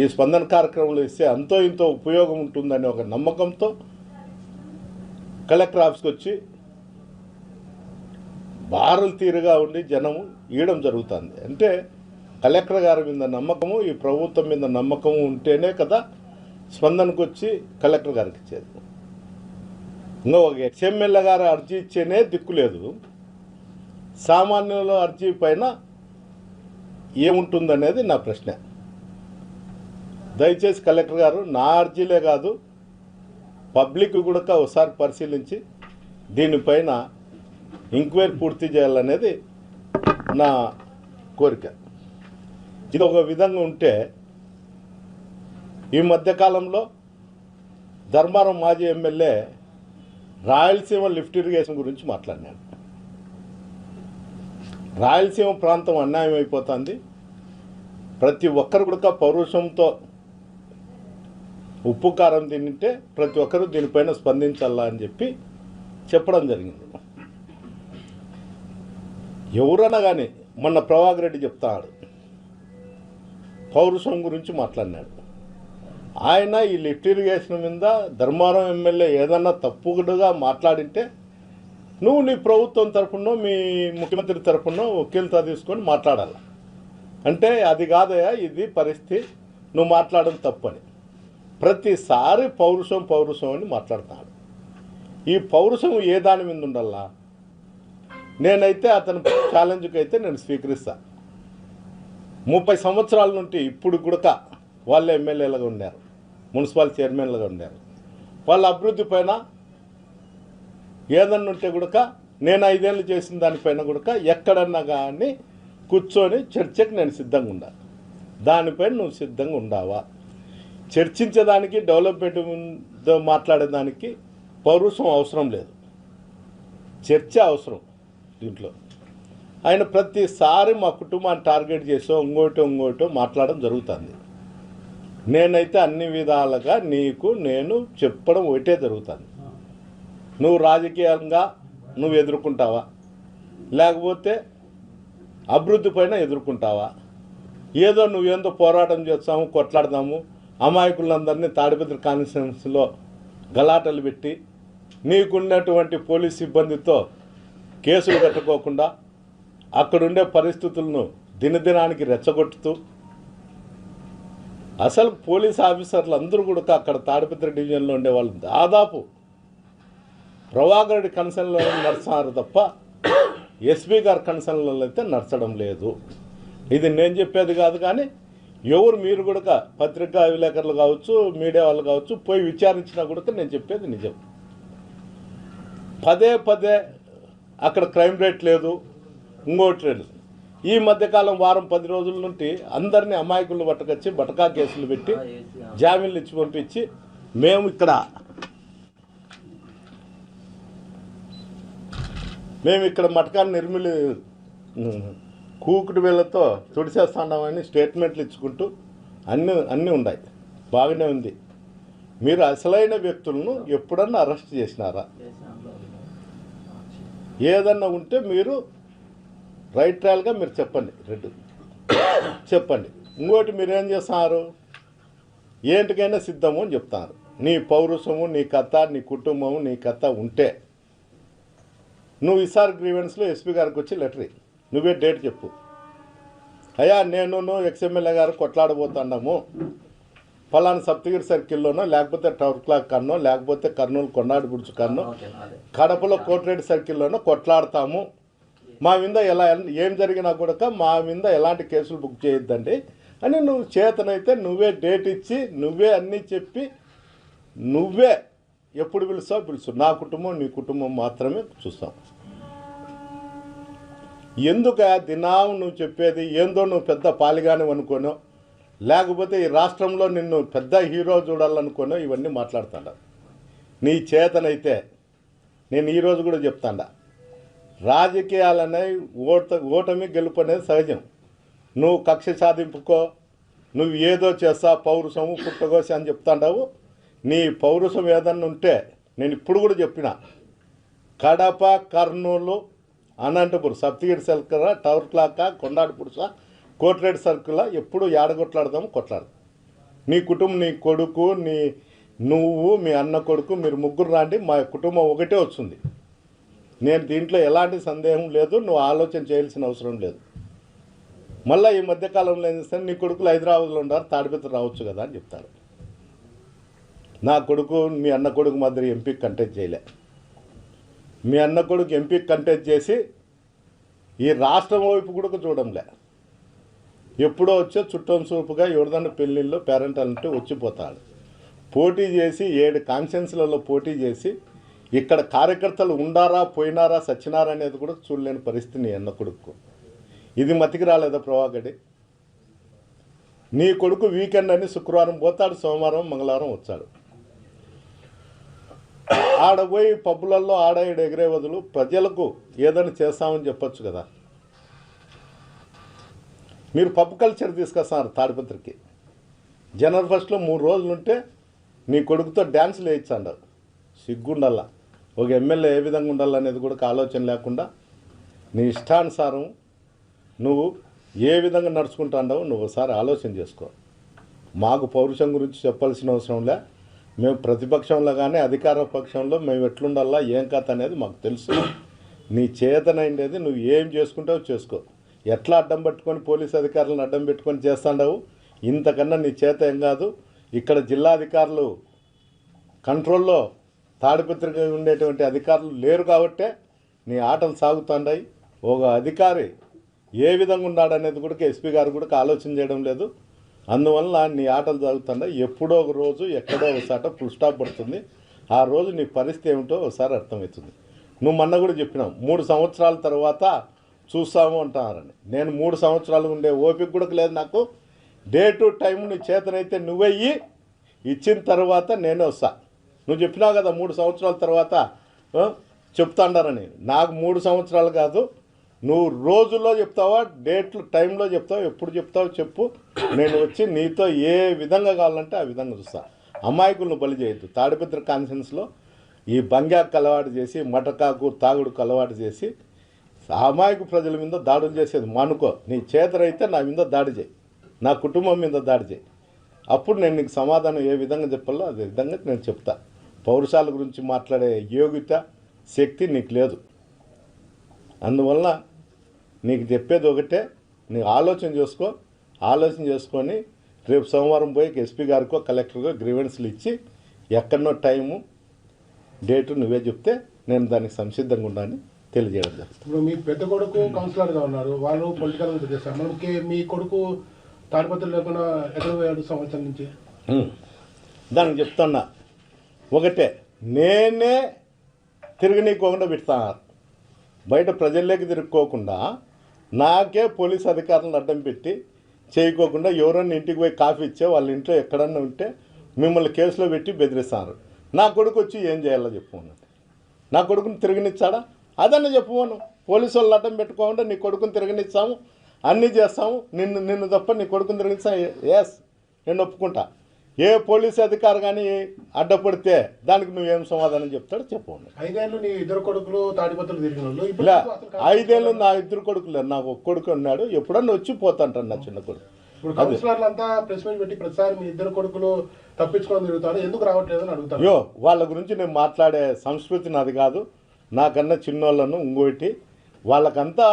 ఈ స్పందన కార్యక్రమంలో ఇస్తే అంతో ఇంతో ఉపయోగం ఉంటుందనే ఒక నమ్మకంతో కలెక్టర్ ఆఫీస్కి వచ్చి బారులు తీరుగా ఉండి జనము ఇవ్వడం జరుగుతుంది. అంటే కలెక్టర్ గారి మీద నమ్మకము ఈ ప్రభుత్వం మీద నమ్మకము ఉంటేనే కదా స్పందనకు వచ్చి కలెక్టర్ గారికి ఇచ్చేది. ఇంకా ఒక ఎక్స్ఎమ్మెల్యే గారు అర్జీ ఇచ్చేనే దిక్కు లేదు. సామాన్యుల అర్జీ పైన ఏముంటుందనేది నా ప్రశ్న. దయచేసి కలెక్టర్ గారు నా అర్జీలే కాదు పబ్లిక్ కూడా ఒకసారి పరిశీలించి దీనిపైన ఎంక్వైరీ పూర్తి చేయాలనేది నా కోరిక. ఇది ఒక విధంగా ఉంటే ఈ మధ్యకాలంలో ధర్మారం మాజీ ఎమ్మెల్యే రాయలసీమ లిఫ్ట్ ఇరిగేషన్ గురించి మాట్లాడినాను రాయలసీమ ప్రాంతం అన్యాయం అయిపోతుంది ప్రతి ఒక్కరు కూడా పౌరుషంతో ఉప్పు కారం తింటే ప్రతి ఒక్కరూ దీనిపైన స్పందించాలా అని చెప్పి చెప్పడం జరిగింది. ఎవరన్నా కానీ మొన్న ప్రభాకర్ రెడ్డి చెప్తాడు. పౌరుషం గురించి మాట్లాడినాడు. ఆయన ఈ లిఫ్ట్ ఇరిగేషన్ మీద ధర్మారం ఎమ్మెల్యే ఏదన్నా తప్పుడుగా మాట్లాడింటే నువ్వు నీ ప్రభుత్వం తరఫున మీ ముఖ్యమంత్రి తరఫున వకీలతో తీసుకొని మాట్లాడాలి. అంటే అది కాదయా ఇది పరిస్థితి నువ్వు మాట్లాడడం తప్పని. ప్రతిసారి పౌరుషం పౌరుషం అని మాట్లాడతాడు. ఈ పౌరుషం ఏ దాని మీద ఉండల్లా నేనైతే అతని ఛాలెంజ్కి అయితే నేను స్వీకరిస్తా. ముప్పై సంవత్సరాల నుండి ఇప్పుడు గుడక వాళ్ళు ఎమ్మెల్యేలుగా ఉన్నారు. మున్సిపల్ చైర్మన్లుగా ఉన్నారు. వాళ్ళ అభివృద్ధి పైన ఏదన్నా ఉంటే గుడక నేను ఐదేళ్ళు చేసిన దానిపైన గుడక ఎక్కడన్నా కానీ కూర్చొని చర్చకు నేను సిద్ధంగా ఉండాలి. దానిపైన నువ్వు సిద్ధంగా ఉండావా? చర్చించేదానికి డెవలప్మెంట్ మాట్లాడేదానికి పౌరుషం అవసరం లేదు. చర్చ అవసరం దీంట్లో. ఆయన ప్రతిసారి మా కుటుంబాన్ని టార్గెట్ చేసో ఇంకోటో ఇంకోటో మాట్లాడడం జరుగుతుంది. నేనైతే అన్ని విధాలుగా నీకు నేను చెప్పడం ఒకటే జరుగుతుంది. నువ్వు రాజకీయంగా నువ్వు ఎదుర్కొంటావా? లేకపోతే అభివృద్ధి పైన ఎదుర్కొంటావా? ఏదో నువ్వేందో పోరాటం చేస్తాము కొట్లాడదాము అమాయకులందరినీ తాడిపత్రి కాన్స్టిట్యున్సీలో గలాటలు పెట్టి నీకున్నటువంటి పోలీస్ సిబ్బందితో కేసులు కట్టుకోకుండా అక్కడుండే పరిస్థితులను దినదినానికి రెచ్చగొట్టుతూ అసలు పోలీస్ ఆఫీసర్లు అందరూ కూడా అక్కడ తాడిపత్రి డివిజన్లో ఉండేవాళ్ళు దాదాపు ప్రభాకర్ రెడ్డి కన్సర్న్లో నడుస్తున్నారు తప్ప ఎస్పీ గారి కన్సర్న్లలో అయితే నడచడం లేదు. ఇది నేను చెప్పేది కాదు కానీ ఎవరు మీరు కూడా పత్రికా విలేకరులు కావచ్చు మీడియా వాళ్ళు కావచ్చు పోయి విచారించినా కూడా నేను చెప్పేది నిజం. పదే పదే అక్కడ క్రైమ్ రేట్ లేదు ఇంకోటి లేదు. ఈ మధ్యకాలం వారం పది రోజుల నుండి అందరినీ అమాయకులు పట్టుకొచ్చి బటకా కేసులు పెట్టి జామీన్లు ఇచ్చి పంపించి మేము ఇక్కడ మేము ఇక్కడ మటకాన్ని నిర్మిలి కూకుడు వేళ్ళతో తుడిచేస్తున్నామని స్టేట్మెంట్లు ఇచ్చుకుంటూ అన్నీ అన్నీ ఉన్నాయి. బాగానే ఉంది. మీరు అసలైన వ్యక్తులను ఎప్పుడన్నా అరెస్ట్ చేసినారా? ఏదన్నా ఉంటే మీరు రైట్ ట్రయల్గా మీరు చెప్పండి. రెడ్డి చెప్పండి. ఇంకోటి మీరేం చేస్తున్నారు? ఏంటికైనా సిద్ధము అని చెప్తారు. నీ పౌరుషము నీ కథ నీ కుటుంబము నీ కథ ఉంటే. నువ్వు ఈసారి గ్రీవెన్స్లో ఎస్పీ గారికి వచ్చి లెటర్ నువ్వే డేట్ చెప్పు. అయ్యా నేను ఎక్స్ఎమ్మెల్యే గారు కొట్లాడబోతున్నాము. ఫలానా సప్తగిరి సర్కిల్లోనో లేకపోతే టవర్ క్లాక్ కన్నో లేకపోతే కర్నూలు కొండాడి బుడ్చు కన్నో కడపలో కోటిరెడ్డి సర్కిల్లోనో కొట్లాడతాము. మా మీద ఎలా ఏం జరిగినా కూడా మా మీద ఎలాంటి కేసులు బుక్ చేయొద్దండి అని నువ్వు చేతనైతే నువ్వే డేట్ ఇచ్చి నువ్వే అన్నీ చెప్పి నువ్వే ఎప్పుడు పిలుస్తావు పిలుచు నా కుటుంబం నీ కుటుంబం మాత్రమే చూస్తాం. ఎందుక దినాం నువ్వు చెప్పేది? ఏందో నువ్వు పెద్ద పాలిగాని అనుకోను. లేకపోతే ఈ రాష్ట్రంలో నిన్ను పెద్ద హీరో చూడాలనుకోనో. ఇవన్నీ మాట్లాడుతాడా. నీ చేతనైతే నేను ఈరోజు కూడా చెప్తాడా. రాజకీయాలనే ఓట ఓటమి గెలుపు అనేది సహజం. నువ్వు కక్ష సాధింపుకో. నువ్వు ఏదో చేస్తా పౌరుషము పుట్టగోసి అని చెప్తాండావు. నీ పౌరుషం ఏదన్నా ఉంటే నేను ఇప్పుడు కూడా చెప్పిన. Kadapa Kurnool Anantapuram Saptagiri circle tower clock కొండాడు పురుష కోట్రేడ్ సర్కిల్ ఎప్పుడు ఏడగొట్లాడదాము కొట్లాడదాం. నీ కుటుంబం నీ కొడుకు నీ నువ్వు మీ అన్న కొడుకు మీరు ముగ్గురు రాండి మా కుటుంబం ఒకటే వస్తుంది. నేను దీంట్లో ఎలాంటి సందేహం లేదు నువ్వు ఆలోచన చేయాల్సిన అవసరం లేదు. మళ్ళీ ఈ మధ్యకాలంలో ఏం చేస్తాను నీ కొడుకులు హైదరాబాద్లో ఉన్నారు తాడిపత్రి రావచ్చు కదా అని చెప్తారు. నా కొడుకు మీ అన్న కొడుకు మాదిరి ఎంపీ కంటెక్ట్ చేయలే. మీ అన్న కొడుకు ఎంపీ కంటెస్ట్ చేసి ఈ రాష్ట్రం వైపు కూడా చూడంలే. ఎప్పుడో వచ్చే చుట్టం చూపుగా ఎవరిదన్న పెళ్ళిళ్ళు పేరెంట్ అంటే వచ్చిపోతాడు. పోటీ చేసి ఏడు కాన్ఫరెన్స్లలో పోటీ చేసి ఇక్కడ కార్యకర్తలు ఉండారా పోయినారా సచ్చినారా అనేది కూడా చూడలేని పరిస్థితి నీ అన్న కొడుకు. ఇది మతికి రాలేదా ప్రభాకడి నీ కొడుకు వీకెండ్ అని శుక్రవారం పోతాడు సోమవారం మంగళవారం వచ్చాడు. ఆడ పోయి పబ్బులలో ఆడ ఈడ ఎగిరే బదులు ప్రజలకు ఏదైనా చేస్తామని చెప్పొచ్చు కదా. మీరు పబ్ కల్చర్ తీసుకొస్తున్నారు తాడిపత్రికి. జనవరి ఫస్ట్లో మూడు రోజులు ఉంటే నీ కొడుకుతో డ్యాన్సులు వేయించండు. సిగ్గుండల్లా ఒక ఎమ్మెల్యే ఏ విధంగా ఉండాలనేది కూడా ఆలోచన లేకుండా నీ ఇష్టానుసారం నువ్వు ఏ విధంగా నడుచుకుంటాండవు నువ్వు ఒకసారి ఆలోచన చేసుకో. మాకు పౌరుషం గురించి చెప్పాల్సిన అవసరం లే. మేము ప్రతిపక్షంలో కానీ అధికార పక్షంలో మేము ఎట్లుండాలా ఏం కథ అనేది మాకు తెలుసు. నీ చేతనైండేది నువ్వు ఏం చేసుకుంటావు చేసుకో. ఎట్లా అడ్డం పెట్టుకొని పోలీస్ అధికారులను అడ్డం పెట్టుకొని చేస్తాండవు? ఇంతకన్నా నీ చేత ఏం కాదు. ఇక్కడ జిల్లా అధికారులు కంట్రోల్లో తాడిపత్రిక ఉండేటువంటి అధికారులు లేరు కాబట్టే నీ ఆటలు సాగుతుండయి. ఒక అధికారి ఏ విధంగా ఉన్నాడనేది కూడా ఎస్పీ గారు కూడా ఆలోచన చేయడం లేదు. అందువల్ల నీ ఆటలు జరుగుతుండే ఎప్పుడో ఒక రోజు ఎక్కడో ఒకసాట ఫుల్ స్టాప్ పడుతుంది. ఆ రోజు నీ పరిస్థితి ఏమిటో ఒకసారి అర్థమవుతుంది. నువ్వు మొన్న కూడా చెప్పినావు మూడు సంవత్సరాల తర్వాత చూస్తాము అంటున్నారని. నేను మూడు సంవత్సరాలు ఉండే ఓపిక కూడా లేదు నాకు. డే టు టైం నీ చేతనైతే నువ్వెయ్యి ఇచ్చిన తర్వాత నేనే వస్తా. నువ్వు చెప్పినావు కదా మూడు సంవత్సరాల తర్వాత చెప్తాండారని. నాకు మూడు సంవత్సరాలు కాదు నువ్వు రోజుల్లో చెప్తావా డేట్లు టైంలో చెప్తావు ఎప్పుడు చెప్తావో చెప్పు. నేను వచ్చి నీతో ఏ విధంగా కావాలంటే ఆ విధంగా చూస్తా. అమాయకులను బలి చేయొద్దు. తాడిపత్రి కాన్ఫరెన్స్లో ఈ బంగాకు అలవాటు చేసి మటకాకు తాగుడుకు అలవాటు చేసి అమాయకు ప్రజల మీద దాడులు చేసేది. మానుకో నీ చేతరైతే నా మీద దాడి చేయి. నా కుటుంబం మీద దాడి చేయి. అప్పుడు నేను నీకు సమాధానం ఏ విధంగా చెప్పాలో అదే విధంగా నేను చెప్తా. పౌరుషాల గురించి మాట్లాడే యోగ్యత శక్తి నీకు లేదు. అందువల్ల నీకు చెప్పేది ఒకటే నీ ఆలోచన చేసుకో. ఆలోచన చేసుకొని రేపు సోమవారం పోయి ఎస్పీ గారికో కలెక్టర్కో గ్రీవెన్స్లు ఇచ్చి ఎక్కడనో టైము డేటు నువ్వే చెప్తే నేను దానికి సంసిద్ధంగా ఉన్నానని తెలియజేయడం జరుగుతుంది. ఇప్పుడు మీ పెద్ద కొడుకు కౌన్సిలర్గా ఉన్నారు. వాళ్ళు పొలిటికల్ చేస్తారు మనకి మీ కొడుకు తాడిపత్రులు లేకుండా ఎక్కడ పోయాడు సంవత్సరం నుంచి. దానికి చెప్తున్నా. ఒకటే నేనే తిరగనీకోకుండా పెడతాను. బయట ప్రజల్లోకి తిరుక్కోకుండా నాకే పోలీస్ అధికారులను అడ్డం పెట్టి చేయకోకుండా ఎవరన్నా ఇంటికి పోయి కాఫీ ఇచ్చే వాళ్ళ ఇంట్లో ఎక్కడన్నా ఉంటే మిమ్మల్ని కేసులో పెట్టి బెదిరిస్తారు. నా కొడుకు వచ్చి ఏం చేయాలో చెప్పమను నా కొడుకుని తిరగనిచ్చాడా? అదన్న చెప్పుకోను పోలీసు వాళ్ళు అడ్డం పెట్టుకోకుండా నీ కొడుకుని తిరగనిచ్చాము. అన్నీ చేస్తాము. నిన్ను నిన్ను తప్ప నీ కొడుకుని తిరగనిచ్చా ఎస్ నేను ఒప్పుకుంటా. ఏ పోలీసు అధికారి కానీ అడ్డపడితే దానికి నువ్వేం సమాధానం చెప్తాడో చెప్పమను ఐదేళ్ళు నీ ఇద్దరు కొడుకులు తాడిపత్రులు తిరిగిన ఐదేళ్ళు నా ఇద్దరు కొడుకులు నాకు ఒక కొడుకు ఉన్నాడు ఎప్పుడన్నా వచ్చి పోతాంటాడు నా చిన్న కొడుకు. ఇప్పుడు కౌన్సిలర్లు అంతా ప్రెస్ మీట్ పెట్టి ప్రతిసారి మీ ఇద్దరు కొడుకులు తప్పించుకొని తిరుగుతారు ఎందుకు రావట్లేదు అని అడుగుతారు? అయ్యో వాళ్ళ గురించి నేను మాట్లాడే సంస్కృతి నాది కాదు. నాకన్నా చిన్నోళ్ళను ఇంకోటి వాళ్ళకంతా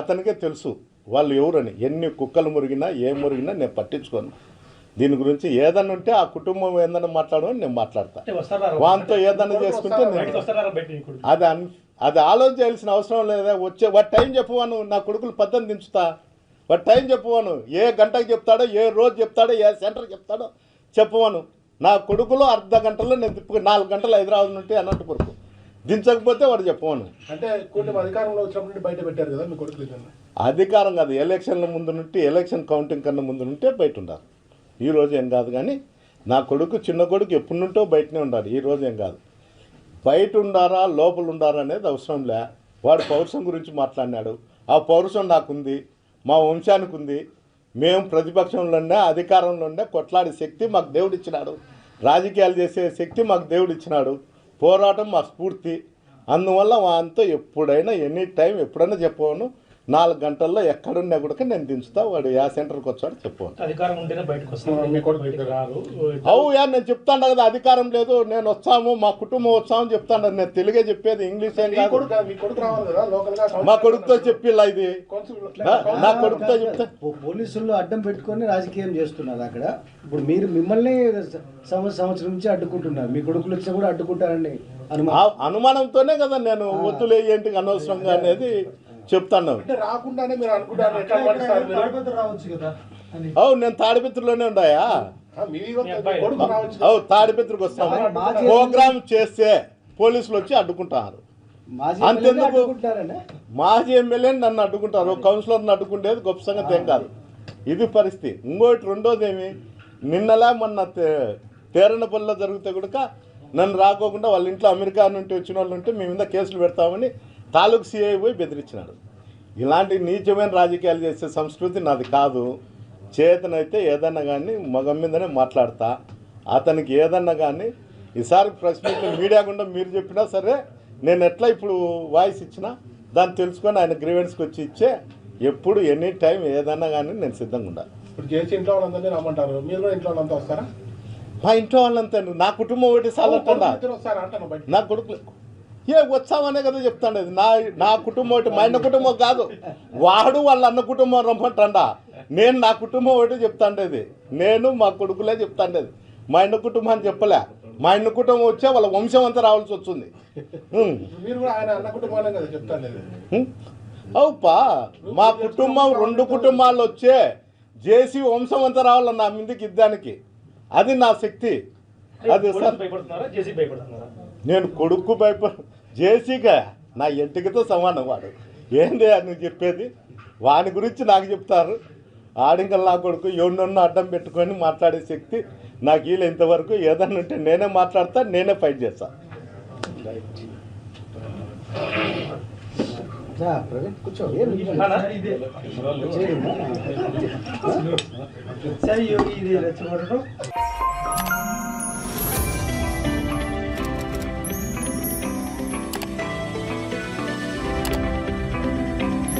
అతనికే తెలుసు. వాళ్ళు ఎవరని? ఎన్ని కుక్కలు మురిగినా ఏం మురిగినా నేను పట్టించుకోను. దీని గురించి ఏదన్నా ఉంటే ఆ కుటుంబం ఏదన్నా మాట్లాడమని నేను మాట్లాడతా. అంటే వస్తారా వాంతో ఏదన్నా చేసుకుంటే నేను కొడుకు? అది అది ఆలోచన చేయాల్సిన అవసరం లేదా? వచ్చే వాటి టైం చెప్పువాను నా కొడుకులు పద్దెనిమిది దించుతా. వాటి టైం చెప్పువాను ఏ గంటకు చెప్తాడో ఏ రోజు చెప్తాడో ఏ సెంటర్ చెప్తాడో చెప్పవాను నా కొడుకులు అర్ధ గంటలో నేను తిప్పు నాలుగు గంటలు హైదరాబాద్ నుండి అనంతపురకు దించకపోతే వాడు చెప్పవాను అంటే కూటమి అధికారంలో వచ్చినప్పటి నుండి బయట పెట్టారు కదా మీ కొడుకులు ఇద్దరిని. అధికారం కాదు ఎలక్షన్ల ముందు నుండి ఎలక్షన్ కౌంటింగ్ కన్నా ముందు నుంటే బయట ఉండాలి. ఈ రోజు ఏం కాదు కానీ నా కొడుకు చిన్న కొడుకు ఎప్పటి నుంటో బయటనే ఉండాలి. ఈ రోజు ఏం కాదు. బయట ఉండారా లోపల ఉండారా అనేది అవసరం లే. వాడు పౌరుషం గురించి మాట్లాడినాడు. ఆ పౌరుషం నాకుంది మా వంశానికి ఉంది మేము ప్రతిపక్షంలోనే అధికారంలో ఉండే కొట్లాడే శక్తి మాకు దేవుడు ఇచ్చినాడు. రాజకీయాలు చేసే శక్తి మాకు దేవుడు ఇచ్చినాడు. పోరాటం మా స్ఫూర్తి. అందువల్ల వాంతో ఎప్పుడైనా ఎనీ టైం ఎప్పుడైనా చెప్పవను. నాలుగు గంటల్లో ఎక్కడున్నా కూడా నేను దించుతా వాడు యా సెంటర్కి వచ్చాడు చెప్పు అధికారం ఉంటేనే బయటకు రారు. అవు యా నేను చెప్తాను కదా అధికారం లేదు నేను వస్తాము మా కుటుంబం వస్తామని చెప్తాను నేను తెలుగే చెప్పేది ఇంగ్లీష్ ఏం మీ కాదు. కొడుకు మీ కొడుకు రావాలి కదా లోకల్గా మా కొడుకుతో చెప్పిల్లా ఇది. కౌన్సిల్ నా- నా కొడుకుతో చెప్తా పోలీసులు అడ్డం పెట్టుకొని రాజకీయం చేస్తున్నారు అక్కడ. ఇప్పుడు మీరు మిమ్మల్ని సంవత్సరం నుంచి అడ్డుకుంటున్నారు. మీ కొడుకులు వచ్చి కూడా అడ్డుకుంటారండి అనుమానంతోనే కదా నేను వద్దులే ఏంటి అనవసరంగా అనేది చెప్తాను. అవు నేను తాడిపిత్రులోనే ఉన్నాయా అవు తాడిపిత్రికి వస్తాము. ప్రోగ్రామ్ చేస్తే పోలీసులు వచ్చి అడ్డుకుంటారు. మాజీ అంతెందుకు? మాజీ ఎమ్మెల్యేని నన్ను అడ్డుకుంటారు. కౌన్సిలర్ని అడ్డుకుంటేది గొప్ప సంగతి ఏం కాదు. ఇది పరిస్థితి. ఇంకోటి రెండోది ఏమి? నిన్నలా మొన్న తేరణపల్లిలో జరిగితే కూడా నన్ను రాకోకుండా వాళ్ళ ఇంట్లో అమెరికా నుండి వచ్చిన వాళ్ళు ఉంటే మీ మీద కేసులు పెడతామని తాలూకు సిఐ పోయి బెదిరించినాడు. ఇలాంటి నీచమైన రాజకీయాలు చేసే సంస్కృతి నాది కాదు. చేతనైతే ఏదన్నా కానీ మగం మీదనే మాట్లాడతా. అతనికి ఏదన్నా కానీ ఈసారి ప్రెస్ మీట్ మీడియా గుండా మీరు చెప్పినా సరే నేను ఎట్లా ఇప్పుడు వాయిస్ ఇచ్చినా దాన్ని తెలుసుకొని ఆయన గ్రీవెన్స్కి వచ్చి ఇచ్చే ఎప్పుడు ఎనీ టైం ఏదన్నా కానీ నేను సిద్ధంగా ఉండాలి. ఇప్పుడు చేసి ఇంట్లో వాళ్ళందరినీ రమ్మంటారు. మీరు కూడా ఇంట్లో వాళ్ళంతా వస్తారా? మా ఇంట్లో వాళ్ళంతా నా కుటుంబం ఒకటి బయట నా కొడుకులు ఏ వచ్చామనే కదా చెప్తాండి అది నా నా కుటుంబం ఒకటి మా అన్న కుటుంబం కాదు. వాడు వాళ్ళ అన్న కుటుంబం రమ్మంటాడా. నేను నా కుటుంబం ఒకటి చెప్తాండేది నేను మా కొడుకులే చెప్తాండేది మా అన్న కుటుంబం అని చెప్పలే. మా అన్న కుటుంబం వచ్చే వాళ్ళ వంశం అంతా రావాల్సి వస్తుంది? అవుపా. మా కుటుంబం రెండు కుటుంబాలు వచ్చే జేసీ వంశం అంతా రావాలి నా మీదకి ఇద్దానికి. అది నా శక్తి. అది నేను కొడుకు భయప జేసీగా నా ఎంటికతో సమానం వాడు. ఏంది అని నువ్వు చెప్పేది? వాని గురించి నాకు చెప్తారు. ఆడింకల్ నా కొడుకు ఎవరినొన్న అడ్డం పెట్టుకొని మాట్లాడే శక్తి నాకు వీళ్ళు ఇంతవరకు. ఏదన్నా ఉంటే నేనే మాట్లాడతా నేనే ఫైట్ చేస్తా. కూర్చో.